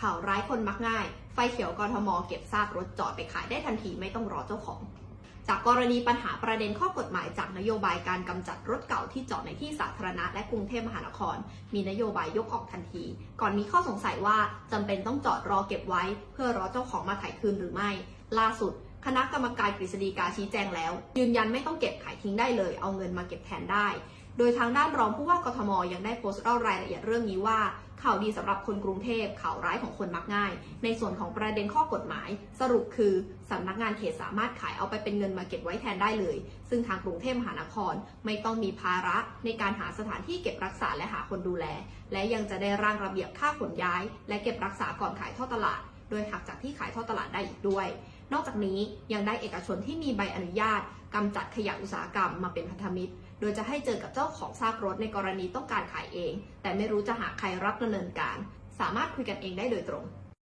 ข่าวร้ายคนมักง่าย ไฟเขียวกทมเก็บซากรถจอดไปขายได้ทันทีไม่ต้องรอเจ้าของ จากกรณีปัญหาประเด็นข้อกฎหมายจากนโยบายการกำจัดรถเก่าที่จอดในที่สาธารณะและกรุงเทพมหานคร มีนโยบายยกออกทันที ก่อนมีข้อสงสัยว่าจำเป็นต้องจอดรอเก็บไว้ เพื่อรอเจ้าของมาถ่ายคืนหรือไม่ ล่าสุดคณะกรรมการกฤษฎีกาชี้แจงแล้ว ยืนยันไม่ต้องเก็บขายทิ้งได้เลย เอาเงินมาเก็บแทนได้โดยทางด้านรองผู้ว่ากทมยังได้โพสต์เล่ารายละเอียดเรื่องนี้ว่าข่าวดีสำหรับคนกรุงเทพข่าวร้ายของคนมักง่าย ในส่วนของประเด็นข้อกฎหมาย สรุปคือสำนักงานเขตสามารถขายเอาไปเป็นเงินมาเก็บไว้แทนได้เลย ซึ่งทางกรุงเทพมหานครไม่ต้องมีภาระในการหาสถานที่เก็บรักษาและหาคนดูแล และยังจะได้ร่างระเบียบค่าขนย้าย และเก็บรักษาก่อนขายท่อตลาด โดยหักจากที่ขายท่อตลาดได้อีกด้วย นอกจากนี้ยังได้เอกชนที่มีใบอนุญาตกำจัดขยะอุตสาหกรรมมาเป็นพันธมิตร โดยจะให้เจอกับเจ้าของซากรถในกรณีต้องการขายเอง แต่ไม่รู้จะหาใครรับดำเนินการ สามารถคุยกันเองได้โดยตรง